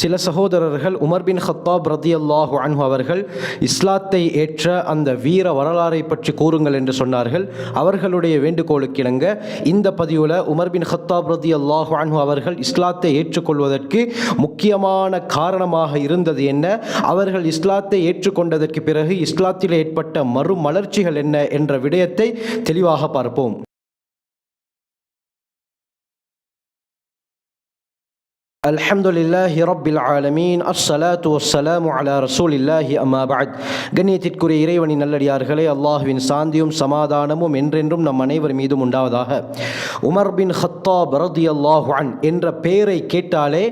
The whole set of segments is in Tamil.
சில சகோதரர்கள் உமர் பின் ஹத்தாப் ரதியல்லாஹு அன்ஹு அவர்கள் இஸ்லாத்தை ஏற்ற அந்த வீர வரலாறை பற்றி கூறுங்கள் என்று சொன்னார்கள். அவர்களுடைய வேண்டுகோளுக்கிணங்க இந்த பதிவில் உமர் பின் ஹத்தாப் ரதியல்லாஹு அன்ஹு அவர்கள் இஸ்லாத்தை ஏற்றுக்கொள்வதற்கு முக்கியமான காரணமாக இருந்தது என்ன? அவர்கள் இஸ்லாத்தை ஏற்றுக்கொண்டதற்கு பிறகு இஸ்லாத்தில் ஏற்பட்ட மறுமலர்ச்சிகள் என்ன என்ற விடயத்தை தெளிவாக பார்ப்போம். அல்ஹம்துலில்லாஹி ரப்பில் ஆலமீன். அஸ்ஸலாத்து வssalamu அலா ரசூலில்லாஹி அம்மா பஅத். கண்ணியத்திற்குரிய இறைவனின் நல்லடியார்களே அல்லாஹ்வின் சாந்தியும் சமாதானமும் என்றென்றும் நம் அனைவர் மீதும் உண்டாவதாக. உமர் பின் ஹத்தாப் ரதியல்லாஹு அன் என்ற பெயரை கேட்டாலே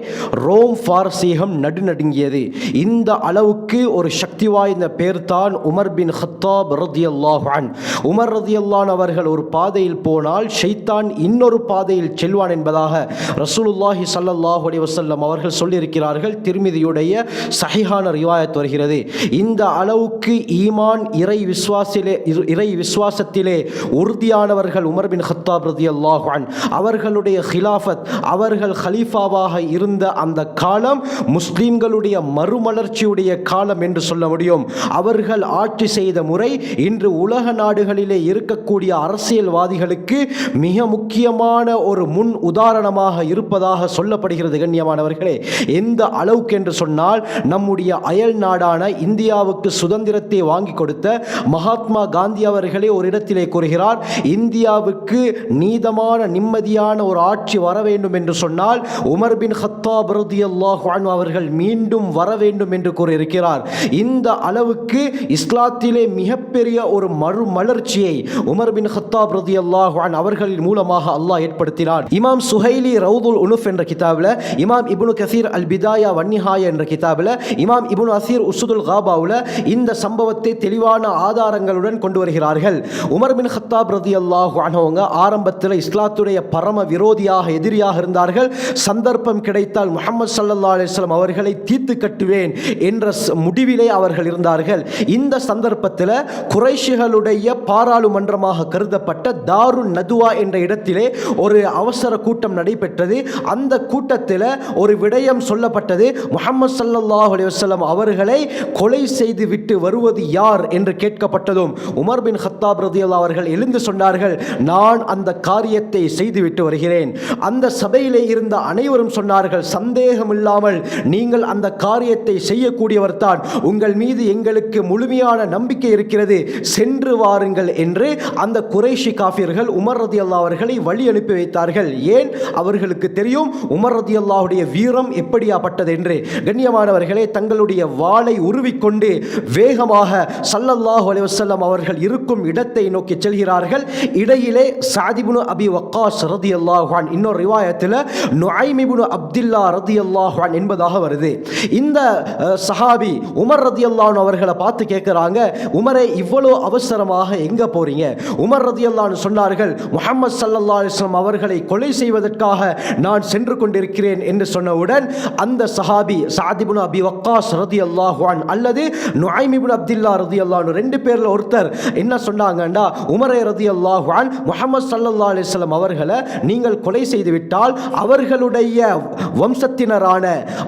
ரோம் ஃபார்சீகம் நடுநடுங்கியது. இந்த அளவுக்கு ஒரு சக்தி வாய்ந்த பேர் தான் உமர் பின் ஹத்தாப் ரதியல்லாஹு அன். உமர் ரதியல்லான் அவர்கள் ஒரு பாதையில் போனால் ஷைத்தான் இன்னொரு பாதையில் செல்வான் என்பதாக ரசூலுல்லாஹி சல்லல்லாஹு அலி வசல்லம் அவர்கள் சொல்லியிருக்கிறார்கள் திருமிதியுடைய சஹிஹான ரிவாயத் வருகிறது. இந்த அளவுக்கு ஈமான் இறை விஸ்வாசிலே இறை விஸ்வாசத்திலே உறுதியானவர்கள் உமர் பின் ஹத்தாப் ரதி அல்லாஹான் அவர்களுடைய ஹிலாஃபத் அவர்கள் ஹலீஃபாவாக இருந்த அந்த காலம் முஸ்லீம்களுடைய மறுமலர்ச்சியுடைய காலம் என்று சொல்ல முடியும். அவர்கள் ஆட்சி செய்த முறை இன்று உலக நாடுகளிலே இருக்கக்கூடிய அரசியல்வாதிகளுக்கு மிக முக்கியமான ஒரு முன் உதாரணமாக இருப்பதாக சொல்லப்படுகிறது கண்ணியமானவர்களே எந்த அளவுக்கு என்று சொன்னால் நம்முடைய அயல் நாடான இந்தியாவுக்கு சுதந்திரத்தை வாங்கி கொடுத்த மகாத்மா காந்தி அவர்களே ஒரு இடத்திலே கூறுகிறார் இந்தியாவுக்கு நீதமான நிம்மதியான ஒரு ஆட்சி வர வேண்டும் என்று சொன்னால் உமர் பின் ஹத்தாப் ரதியல்லாஹு அவர்கள் மீண்டும் வர வேண்டும் என்று கூறியிருக்கிறார். இந்த அளவுக்கு இஸ்லாத்திலே மிகப்பெரிய ஒரு மறுமலர்ச்சியை உமர் பின் ஹத்தாப் ரதியல்லாஹு அவர்களின் மூலமாக அல்லாஹ் ஏற்படுத்தினார் இமாம் சுஹைலி ரவுதுல் உனுஃப் என்ற கிதாபில் இமாம் இபுனு கசீர் அல் பிதாயா வன்னிஹாயா என்ற கிதாபில் இமாம் இபுனு அசீர் உசுதுல் காபாவில் இந்த சம்பவத்தை தெளிவான ஆதாரங்களுடன் கொண்டு வருகிறார்கள். உமர் பின் ஹத்தாப் ரதி அல்லாஹு அனவங்க ஆரம்பத்தில் இஸ்லாத்துடைய பரம விரோதியாக எதிரியாக இருந்தார்கள். சந்தர்ப்பம் கிடைத்தால் முகமது சல்லா அலிஸ்லாம் அவர்களை தீர்த்து கட்டுவேன் என்ற முடிவிலே அவர்கள் இருந்தார்கள். இந்த சந்தர்ப்பத்தில் குறைஷிகளுடைய பாராளுமன்றமாக கருதப்பட்ட தாரு நதுவா என்ற இடத்திலே ஒரு அவசர கூட்டம் நடைபெற்றது. அந்த கூட்டத்தில் ஒரு விடயம் சொல்லப்பட்டது. முகமது சல்லாஹ் அலைஹி அவர்களை கொலை செய்து விட்டு வருவது யார் என்று கேட்கப்பட்டதும் உமர் பின் ஹத்தாப் ரதியல்லா அவர்கள் எழுந்து சொன்னார்கள் நான் அந்த காரியத்தை செய்துவிட்டு வருகிறேன். அந்த சபையிலே இருந்த அனைவரும் சொன்னார்கள் சந்தேகம் இல்லாமல் நீங்கள் அந்த காரியத்தை செய்யக்கூடியவர் தான். உங்கள் மீது எங்களுக்கு முழுமையான நம்பிக்கை இருக்கிறது. சென்று வாருங்கள் என்று அந்த குறைஷி காஃபியர்கள் உமர் ரதி அல்லா அவர்களை வழி அனுப்பி வைத்தார்கள். ஏன்? அவர்களுக்கு தெரியும் உமர் ரதி அல்லாஹுடைய வீரம் எப்படியாப்பட்டது என்று கண்ணியமானவர்களே தங்களுடைய வாளை உருவிக்கொண்டு வேகமாக சல்லல்லாஹு அலைஹி அவர்கள் இருக்கும் இடத்தை நோக்கி செல்கிறார்கள். இடையிலே சாதிபுனு அபி வக்காஸ் ரதி அல்லாஹான் இன்னொரு ரிவாயத்தில் நுஐமிபுனு அப்துல்லா ரதி அல்லாஹான் என்பதாக வருது. இந்த சஹாபி உமர் ரதி அல்லான் அவர்களை பார்த்து கேட்குறாங்க உமரை இவ்வளோ அவசரமாக எங்கே போகிறீங்க உமர் ரதி சொன்னார்கள் முகமது சல்லல்லா அலிஸ்லாம் அவர்களை கொலை செய்வதற்காக நான் சென்று கொண்டிருக்கிறேன் என்று சொன்னவுடன் அந்த சஹாபி சாதிபுன் அபி வக்காஸ் ரதி அல்லாஹான் அல்லது நுஐமிபுன் அப்துல்லா ரதி அல்லாஹ் ரெண்டு பேரில் ஒருத்தர் என்ன சொன்னாங்கண்டா உமரே ரதி அல்லாஹான் முகமது சல்லல்லா அலிஸ்லாம் அவர்களை நீங்கள் கொலை செய்துவிட்டால் அவர்களுடைய வம்சத்தினரான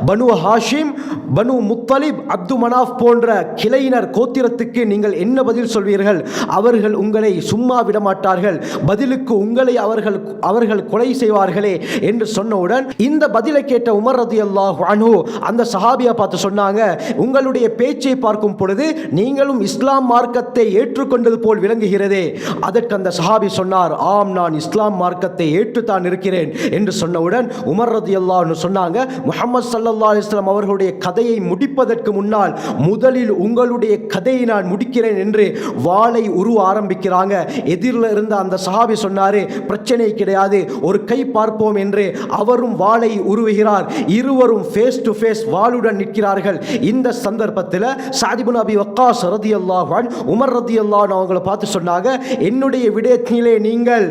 பனு ஹாஷிம் பனு முத்தலிப் அப்து மனாஃப் போன்ற கிளையினர் கோத்திரத்துக்கு நீங்கள் என்ன பதில் சொல்வீர்கள்? அவர்கள் உங்களை சும்மா விடமாட்டார்கள். பதிலுக்கு உங்களை அவர்கள் அவர்கள் கொலை செய்வார்களே என்று சொன்னவுடன் இந்த பதிலை கேட்ட உமர் ரதி அல்லாஹ் அனு அந்த சஹாபியா பார்த்து சொன்னாங்க உங்களுடைய பேச்சை பார்க்கும் பொழுது நீங்களும் இஸ்லாம் மார்க்கத்தை ஏற்றுக்கொண்டது போல் விளங்குகிறதே. அதற்கு அந்த சஹாபி சொன்னார் ஆம் நான் இஸ்லாம் மார்க்கத்தை ஏற்றுத்தான் இருக்கிறேன். என்று சொன்னவுடன் உமர் ரதி சொன்னாங்க முகமது சல்லா அலிஸ்லாம் அவர்களுடைய கதையை முடிப்பதற்கு முன்னால் முதலில் உங்களுடைய கதையை நான் முடிக்கிறேன் என்று வாளை உருவ ஆரம்பிக்கிறாங்க. எதிரில் இருந்த அந்த சஹாபி சொன்னாரு பிரச்சனை கிடையாது ஒரு கை பார்ப்போம் என்று அவரும் வாளை உருவுகிறார். இருவரும் ஃபேஸ் டு ஃபேஸ் வாளுடன் நிற்கிறார்கள். இந்த சந்தர்ப்பத்தில் சாதிபுன் அபி வக்காஸ் ரதி அல்லாஹான் உமர் ரதி அல்லாஹ் அவங்களை பார்த்து சொன்னாங்க என்னுடைய விடயத்திலே நீங்கள்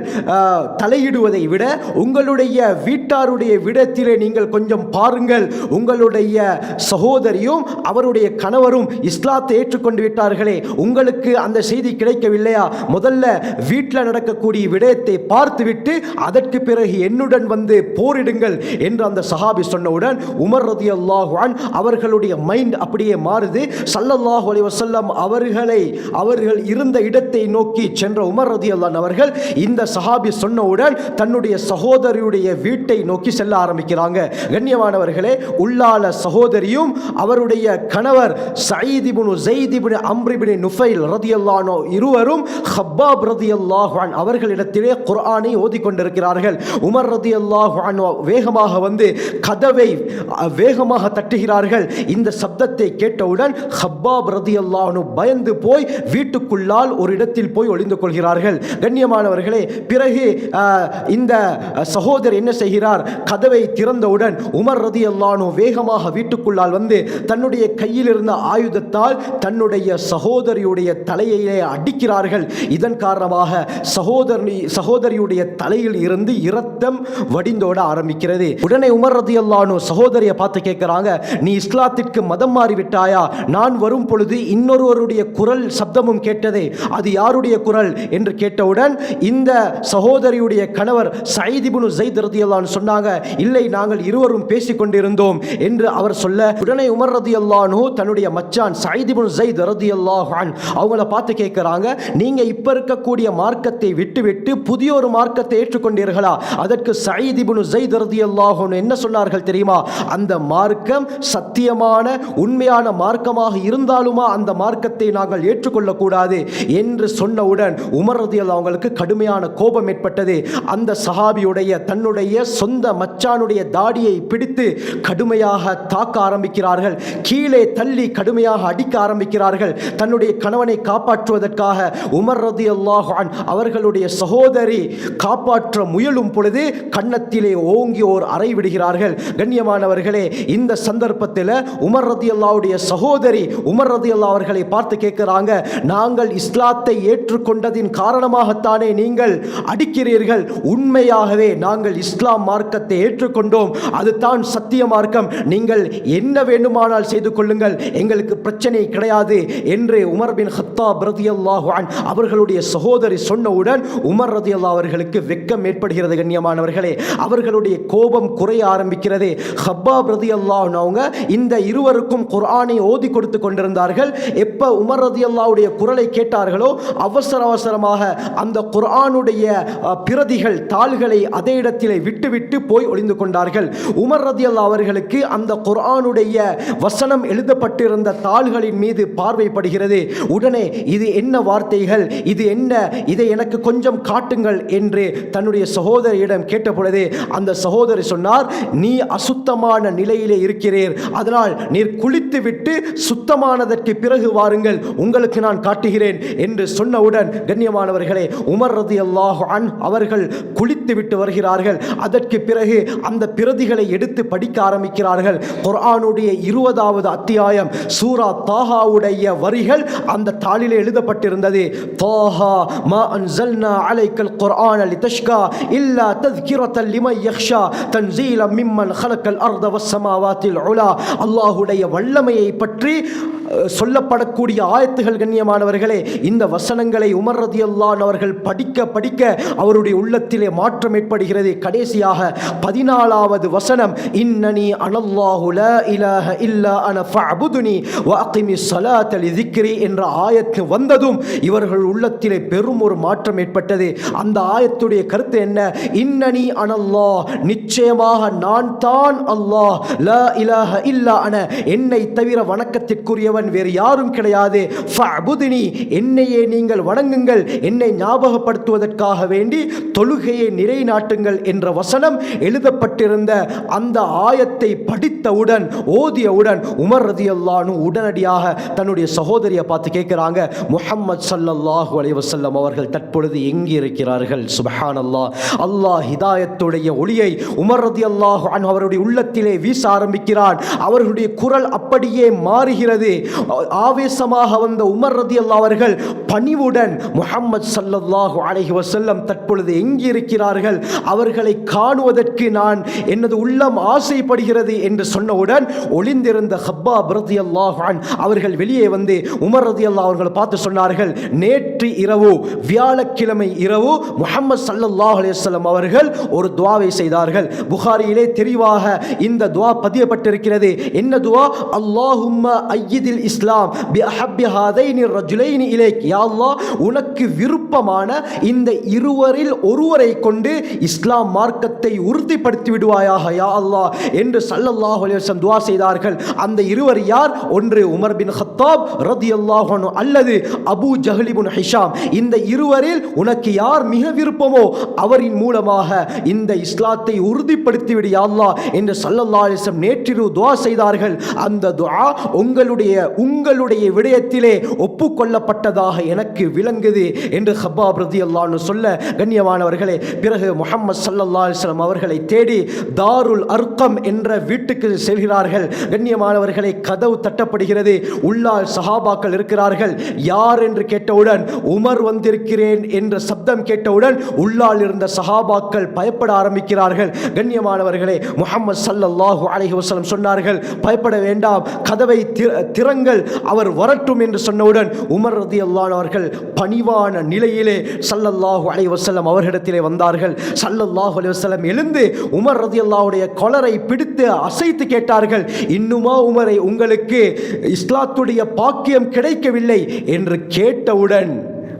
தலையிடுவதை விட உங்களுடைய வீட்டாருடைய விடத்திலே நீங்கள் கொஞ்சம் பாருங்கள் உங்களுடைய சகோதரியும் அவருடைய கணவரும் இஸ்லாத்தை ஏற்றுக்கொண்டு விட்டார்களே உங்களுக்கு அந்த செய்தி கிடைக்கவில்லையா? முதல்ல வீட்டில் நடக்கக்கூடிய விடயத்தை பார்த்துவிட்டு அதற்கு பிறகு என்னுடன் வந்து போரிடுங்கள் என்று அந்த சஹாபி சொன்னவுடன் உமர் ரதி அல்லாஹான் அவர்களுடைய மைண்ட் அப்படியே மாறுது. சல்லல்லாஹு அலி வசல்லம் அவர்களை அவர்கள் இருந்த இடத்தை நோக்கி சென்ற உமர் ரதி அல்லான் அவர்கள் இந்த சஹாபி சொன்னவுடன் தன்னுடைய சகோதரியுடைய வீட்டை நோக்கி செல்ல ஆரம்பிக்கிறாங்க. கண்ணியமானவர்களே உள்ளால சகோதரியும் அவருடைய கணவர் சயீதிபுனு ஜெய்திபுனு அம்ரிபின் நுஃபைல் ரதியல்லானோ இருவரும் ஹப்பாப் ரதி அல்லாஹான் அவர்களிடத்திலே குர்ஆனை ஓதிக்கொண்டிருக்கிறார்கள். உமர் ரதி அல்லாஹான் வேகமாக வந்து கதவை வேகமாக தட்டுகிறார்கள். இந்த சப்தத்தை கேட்டவுடன் ஹப்பாப் ரதி ரதியல்லானு பயந்து போய் வீட்டுக்குள்ளால் ஒரு இடத்தில் போய் ஒளிந்து கொள்கிறார்கள். கண்ணியமானவர்களே பிறகு இந்த சகோதரர் என்ன செய்கிறார்? கதவை திறந்தவுடன் உமர் ரதி அல்லானு வேகமாக வீட்டுக்குள்ளால் வந்து தன்னுடைய கையில் இருந்த ஆயுதத்தால் தன்னுடைய சகோதரியுடைய தலையிலே அடிக்கிறார்கள். இதன் காரணமாக சகோதரி சகோதரியுடைய தலையில் இருந்து இரத்தம் வடிந்தோட ஆரம்பிக்கிறது. உடனே உமர் ரதி அல்லானு சகோதரியை பார்த்து கேட்கிறாங்க நீ இஸ்லாத்திற்கு மதம் மாறிவிட்டாயா? நான் வரும் பொழுது இன்னொருவருடைய குரல் சப்தமும் கேட்டதே அது யாருடைய குரல்? என்று கேட்டவுடன் இந்த சகோதரியுடைய கணவர் சைதிபுனு ஜெயித் ரதியல்லான்னு சொன்னாங்க இல்லை நாங்கள் இருவரும் பேசிக்கொண்டிருந்தோம் என்று அவர் சொல்ல உடனே உமர் ரதியல்லானு தன்னுடைய மச்சான் சைதிபுன் ஜெயித் ரதியல்லாஹான் அவங்கள பார்த்து கேட்குறாங்க நீங்கள் இப்போ இருக்கக்கூடிய மார்க்கத்தை விட்டுவிட்டு புதிய ஒரு மார்க்கத்தை ஏற்றுக்கொண்டீர்களா? அதற்கு சைதிபுனு ஜெயித் ரதியல்லாஹான் என்ன சொன்னார்கள் தெரியுமா? அந்த மார்க்கம் சத்தியமான உண்மையான மார்க்கமாக இருந்தாலுமா அந்த மார்க்கத்தை நாங்கள் ஏற்றுக்கொள்ளக்கூடாது? என்று சொன்னவுடன் உமர் அல்லா அவங்களுக்கு கடுமையான கோபம் ஏற்பட்டது. அந்த சஹாபியுடைய தன்னுடைய சொந்த மச்சானுடைய தாடியை பிடித்து கடுமையாக தாக்க ஆரம்பிக்கிறார்கள். கீழே தள்ளி கடுமையாக அடிக்க ஆரம்பிக்கிறார்கள். தன்னுடைய கணவனை காப்பாற்றுவதற்காக உமர் ரதி அல்லாஹான் அவர்களுடைய சகோதரி காப்பாற்ற முயலும் பொழுது கன்னத்திலே ஓங்கி ஓர் அறை விடுகிறார்கள். கண்ணியமானவர்களே இந்த சந்தர்ப்பத்தில் உமர் ரதி அல்லாவுடைய சகோதரி உமர் ரதி அல்லா அவர்களை பார்த்து கேட்கிறாங்க நாங்கள் இஸ்லாத்தை ஏற்றுக்கொண்டதின் காரணமாகத்தானே நீங்கள் அடிக்கிறீர்கள்? உண்மையாகவே நாங்கள் இஸ்லாம் மார்க்கத்தை ஏற்றுக்கொண்டோம். அதுதான் சத்திய மார்க்கம். நீங்கள் என்ன வேண்டுமானால் செய்து கொள்ளுங்கள். எங்களுக்கு பிரச்சனை கிடையாது என்று உமர் பின் ஹத்தாப் ரதியல்லாஹு அல்லாஹான் அவர்களுடைய சகோதரி சொன்னவுடன் உமர் ரதியல்லா அவர்களுக்கு வெக்கம் ஏற்படுகிறது கண்ணியமானவர்களே. அவர்களுடைய கோபம் குறைய ஆரம்பிக்கிறது. ஹப்பாப் ரதியல்லாஹு அவங்க இந்த இருவருக்கும் குர்ஆனை ஓதி கொடுத்து கொண்டிருந்தார்கள். எப்ப உமர் ரதி அல்லாவுடைய குரலை கேட்டார்களோ அவசர அவசரமாக அந்த குர்ஆனுடைய பிரதிகள் தாள்களை அதே இடத்திலே விட்டு விட்டு போய் ஒளிந்து கொண்டார்கள். உமர் ரதி அல்லா அவர்களுக்கு அந்த செய்ய வசனம் எழுதப்பட்டிருந்த தாள்களின் மீது பார்வைப்படுகிறது. உடனே இது என்ன வார்த்தைகள்? இது என்ன? இதை எனக்கு கொஞ்சம் காட்டுங்கள் என்று தன்னுடைய சகோதரியிடம் கேட்டபொழுது அந்த சகோதரி சொன்னார் நீ அசுத்தமான நிலையிலே இருக்கிறீர். அதனால் நீர் குளித்து விட்டு சுத்தமானதற்கு பிறகு வாருங்கள். உங்களுக்கு நான் காட்டுகிறேன் என்று சொன்னவுடன் கண்ணியமானவர்களே உமர் ரதி அல்லாஹ் அன் அவர்கள் குளித்து விட்டு வருகிறார்கள். அதற்கு பிறகு அந்த பிரதிகளை எடுத்து படிக்க ஆரம்பிக்கிறார்கள். குரானுடைய இருபதாவது அத்தியாயம் சூரா தாஹாவுடைய வரிகள் அந்த தாளில் எழுதப்பட்டிருந்தது. தாஹா மா அன்சல்னா அலைக்கல் குர்ஆன் அலி தஷ்கா இல்லா தத்கிரத்தல் லிமை யக்ஷா தன்சீல மிம்மன் ஹலக்கல் அர்த வசமாவாத்தில் உலா. அல்லாஹுடைய வல்லமையை பற்றி சொல்லப்படக்கூடிய ஆயத்துகள் கண்ணியமானவர்களே இந்த வசனங்களை உமர் ரதியல்லான் அவர்கள் படிக்க படிக்க அவருடைய உள்ளத்திலே மாற்றம் ஏற்படுகிறது. கடைசியாக பதினாலாவது வசனம் இன்னனி அனல்லாஹுல இலஹ இல்லா அன ஃபஅபுதுனி வாக்கிமி அகிமி ஸலாத்த லிذிக்ரி என்ற ஆயத்து வந்ததும் இவர்கள் உள்ளத்திலே பெரும் ஒரு மாற்றம் ஏற்பட்டது. அந்த ஆயத்துடைய கருத்து என்ன? இன்னனி அனல்லாஹ் நிச்சயமாக நான் தான் அல்லாஹ் ல இலஹ இல்லா அன என்னை தவிர தேவன் வேறு யாரும் கிடையாது. ஃபஅபுதுனி என்னையே நீங்கள் வணங்குங்கள். என்னை ஞாபகப்படுத்துவதற்காக வேண்டி தொழுகையை நிலைநாட்டுங்கள் என்ற வசனம் எழுதப்பட்டிருந்த அந்த ஆயத்தை படித்தவுடன் ஓதியவுடன் உமர் ரதியல்லானு உடனடியாக தன்னுடைய சகோதரியை பார்த்து கேட்குறாங்க முஹம்மது சல்லல்லாஹு அலைவசல்லம் அவர்கள் தற்பொழுது எங்கே இருக்கிறார்கள்? சுபஹான் அல்லாஹ் அல்லாஹ் ஹிதாயத்துடைய ஒளியை உமர் ரதி அல்லாஹு அவருடைய உள்ளத்திலே வீச ஆரம்பிக்கிறான். அவர்களுடைய குரல் அப்படியே மாறுகிறது. ஆவேசமாக வந்த உமர் ரதி அல்லா அவர்கள் பணிவுடன் முகம்மது சல்லல்லாஹு அலஹி வசல்லம் தற்பொழுது எங்கே இருக்கிறார்கள் அவர்களை காணுவதற்கு நான் எனது உள்ளம் ஆசைப்படுகிறது என்று சொன்னவுடன் ஒளிந்திருந்த ஹப்பா பிரதி அல்லாஹான் அவர்கள் வெளியே வந்து உமர் ரதி அல்லா அவர்களை பார்த்து சொன்னார்கள் நேற்று இரவு வியாழக்கிழமை இரவு முகமது சல்லல்லாஹு அலைஹி அவர்கள் ஒரு துவாவை செய்தார்கள். புகாரியிலே தெரிவாக இந்த துவா பதியப்பட்டிருக்கிறது. என்ன துவா? அல்லாஹும்ம ஐயதில் இஸ்லாம் பி அஹப்பி ஹாதைனி ரஜுலைனி இலைக் யா அல்லாஹ் உனக்கு விருப்பமான இந்த இருவரில் ஒருவரை கொண்டு இஸ்லாம் மார்க்கத்தை உறுதிப்படுத்தி விடுவாயாக யா அல்லாஹ் என்று சல்லல்லாஹ் அலிவசம் துவா செய்தார்கள். அந்த இருவர் யார்? ஒன்று உமர் பின் ஹத்தாப் ரதி அல்லாஹனு அல்லது அபூ ஜஹல் ஹிஷாம். இந்த இருவரில் உனக்கு யார் மிக விருப்பமோ அவரின் மூலமாக இந்த இஸ்லாத்தை உறுதிப்படுத்தி விடு யா அல்லாஹ் என்று சல்லல்லா அலிசம் நேற்றிரு நேற்றிரவு செய்தார்கள். அந்த துவா உங்களுடைய உங்களுடைய விடயத்திலே ஒப்புக்கொள்ளப்பட்டதாக எனக்கு விளங்குது என்று ஹப்பாப் அல்லான்னு சொல்ல கண்ணியமானவர்களே பிறகு முகமது சல்லல்லா அலிஸ்லாம் அவர்களை தேடி தாருல் அர்க்கம் என்ற வீட்டுக்கு செல்கிறார்கள். கண்ணியமானவர்களை கதவு தட்டப்படுகிறது. உள்ளால் சஹாபாக்கள் இருக்கிறார்கள். யார் என்று கேட்டவுடன் உமர் வந்திருக்கிறேன் என்ற சப்தம் கேட்டவுடன் உள்ளால் இருந்த சஹாபாக்கள் பயப்பட ஆரம்பிக்கிறார்கள். கண்ணியமானவர்களே முகமது சல்லல்லாஹு அலஹி வசலம் சொன்னார்கள் பயப்பட வேண்டாம் கதவை திறங்கள் அவர் வரட்டும் என்று சொன்னவுடன் உமர் ரதி அவர்கள் பணிவான நிலையிலே சல்லல்லாஹு அலைஹி வசல்லம் அவர்களிடத்திலே வந்தார்கள். சல்லல்லாஹு அலைஹி வசல்லம் எழுந்து உமர் ரதியல்லாஹுடைய கொலரை பிடித்து அசைத்து கேட்டார்கள். இன்னுமா உமரை உங்களுக்கு இஸ்லாத்துடைய பாக்கியம் கிடைக்கவில்லை? என்று கேட்டவுடன்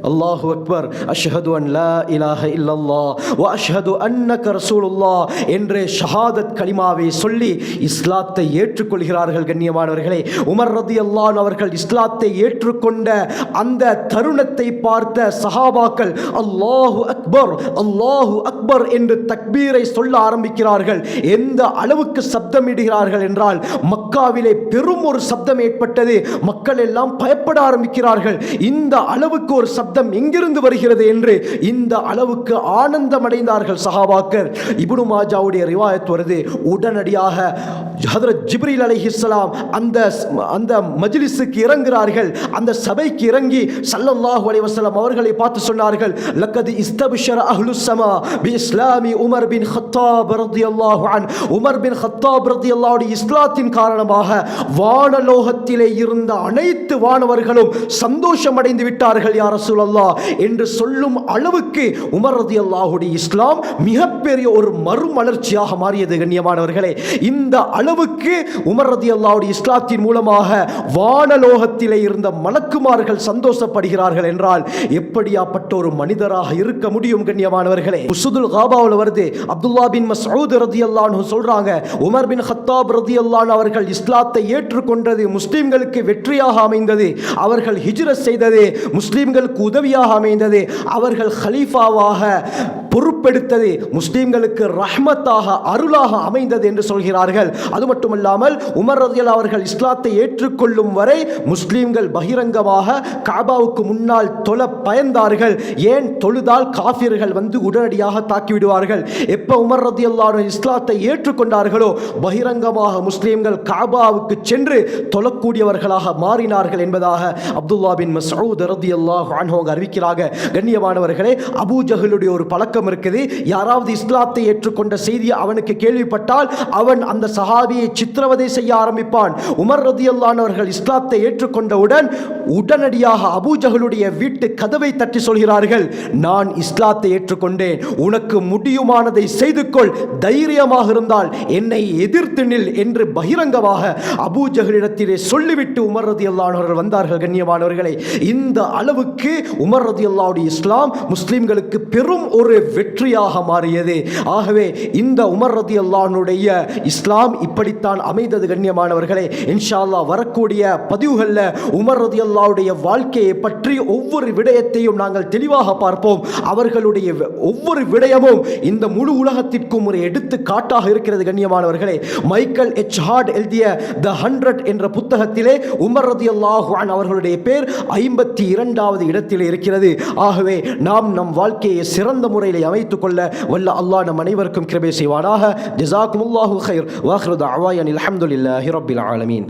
அல்லாஹு அக்பர் அஷ்ஹது அன் லா இலாஹ இல்லல்லாஹ் வ அஷ்ஹது அன்னக ரசூலுல்லாஹ் என்று ஷஹாதத் கலிமாவை சொல்லி இஸ்லாத்தை ஏற்றுக்கொள்கிறார்கள் கண்ணியமானவர்களே. உமர் ரதியல்லாஹு அவர்கள் இஸ்லாத்தை ஏற்றுக்கொண்ட அந்த தருணத்தை பார்த்த சஹாபாக்கள் அல்லாஹு அக்பர் அல்லாஹு அக்பர் என்று தக்பீரை சொல்ல ஆரம்பிக்கிறார்கள். எந்த அளவுக்கு சப்தமிடுகிறார்கள் என்றால் மக்காவிலே பெரும் ஒரு சப்தம் ஏற்பட்டது. மக்கள் எல்லாம் பயப்பட ஆரம்பிக்கிறார்கள். இந்த அளவுக்கு ஒரு சப்தம் எங்கிருந்து வருகிறது என்று இந்த அளவுக்கு ஆனந்தம் அடைந்தார்கள் சஹாபாக்கர் இபுனு மாஜாவுடைய ரிவாயத் வருது. உடனடியாக ஹதரத் ஜிப்ரீல் அலைஹிஸ்ஸலாம் அந்த அந்த மஜ்லிஸுக்கு இறங்குகிறார்கள். அந்த சபைக்கு இறங்கி சல்லல்லாஹு அலைஹி வஸல்லம் அவர்களை பார்த்து சொன்னார்கள் லக்கது இஸ்தபிஷர அஹ்லுஸ் ஸமா பி இஸ்லாமி உமர் பின் ஹத்தாப் ரலியல்லாஹு அன். உமர் பின் ஹத்தாப் ரலியல்லாஹு இஸ்லாத்தின் காரணமாக வானலோகத்திலே இருந்த அனைத்து வானவர்களும் சந்தோஷம் அடைந்து விட்டார்கள் யார் ரசூலல்லா என்று சொல்லும் அளவுக்கு உமர் ரலியல்லாஹுடைய இஸ்லாம் மிகப்பெரிய ஒரு மறுமலர்ச்சியாக மாறியது கண்ணியமானவர்களே. இந்த அளவுக்கு உமர் ரலியல்லாஹுடைய இஸ்லாத்தின் மூலமாக வானலோகத்திலே இருந்த மலக்குமார்கள் சந்தோஷப்படுகிறார்கள் என்றால் எப்படியாப்பட்ட ஒரு மனிதராக இருக்க முடியும் கண்ணியமானவர்களே? உசுதுல் காபாவில் வருது அப்துல்லா பின் மசூத் ரதி ரதியல்லாஹு சொல்றாங்க உமர் பின் ஹத்தாப் ரதி அல்லான் அவர்கள் இஸ்லாத்தை ஏற்றுக்கொண்டது முஸ்லிம்களுக்கு வெற்றியாக அமைந்தது அவர்கள் ஹிஜ்ரத் செய்தது முஸ்லிம்களுக்கு உதவியாக அமைந்தது. அவர்கள் ஹலீஃபாவாக பொறுப்பெடுத்தது முஸ்லீம்களுக்கு ரஹ்மத்தாக அருளாக அமைந்தது என்று சொல்கிறார்கள். அது மட்டுமல்லாமல் உமர் ரதியல் அவர்கள் இஸ்லாத்தை ஏற்றுக்கொள்ளும் வரை முஸ்லீம்கள் பகிரங்கமாக காபாவுக்கு முன்னால் தொல பயந்தார்கள். ஏன் தொழுதால் காஃபியர்கள் வந்து உடனடியாக தாக்கிவிடுவார்கள்? எப்போ உமர் ரதியல்லாஹு இஸ்லாத்தை ஏற்றுக்கொண்டார்களோ பகிரங்கமாக முஸ்லீம்கள் காபாவுக்கு சென்று தொழக்கூடியவர்களாக மாறினார்கள் என்பதாக அப்துல்லா பின் மசூத் ரதியல்லாஹ் அன்ஹு அறிவிக்கிறாங்க. கண்ணியமானவர்களே அபூஜகளுடைய ஒரு பழக்கம் இருக்குது. யாராவது இஸ்லாத்தை ஏற்றுக்கொண்ட செய்தி அவனுக்கு கேள்விப்பட்டால் அவன் அந்த சஹாபியை சித்திரவதை செய்ய ஆரம்பிப்பான். உமர் ரதியல்லானவர்கள் இஸ்லாத்தை ஏற்றுக்கொண்டவுடன் உடனடியாக அபூஜகளுடைய வீட்டு கதவை தட்டி சொல்கிறார்கள் நான் இஸ்லாத்தை ஏற்றுக்கொண்டேன். உனக்கு முடியுமானதை செய்து கொள் தைரியமாக இருந்தால் என்னை எதிர்த்து நில் என்று பகிரங்கமாக அபூஜகளிடத்திலே சொல்லிவிட்டு உமர் ரதி அல்லானவர்கள் வந்தார்கள். கண்ணியமானவர்களை இந்த அளவுக்கு உமர் ரதியல்லாவுடைய இஸ்லாம் முஸ்லிம்களுக்கு பெரும் ஒரு வெற்றியாக மாறியது. ஆகவே இந்த உமர் ரதி அல்லானுடைய இஸ்லாம் இப்படித்தான் அமைந்தது கண்ணியமானவர்களே. இன்ஷால்லா வரக்கூடிய பதிவுகளில் உமர் ரதி அல்லாவுடைய வாழ்க்கையை பற்றி ஒவ்வொரு விடயத்தையும் நாங்கள் தெளிவாக பார்ப்போம். அவர்களுடைய ஒவ்வொரு விடயமும் இந்த முழு உலகத்திற்கும் ஒரு எடுத்துக்காட்டாக இருக்கிறது கண்ணியமானவர்களே. Michael H. ஹார்ட் எழுதிய த ஹண்ட்ரட் என்ற புத்தகத்திலே உமர் ரதியல்லாஹு அல்லாஹான் அவர்களுடைய பேர் ஐம்பத்தி இரண்டாவது இடத்தில் இருக்கிறது. ஆகவே நாம் நம் வாழ்க்கையை சிறந்த முறையில் அமைத்துக் கொள்ள வல்ல அல்லாஹ் நம் அனைவருக்கும் கிருபை செய்வானாக ஜசாக்குமுல்லாஹு خير واخر دعوانا الحمد لله رب العالمين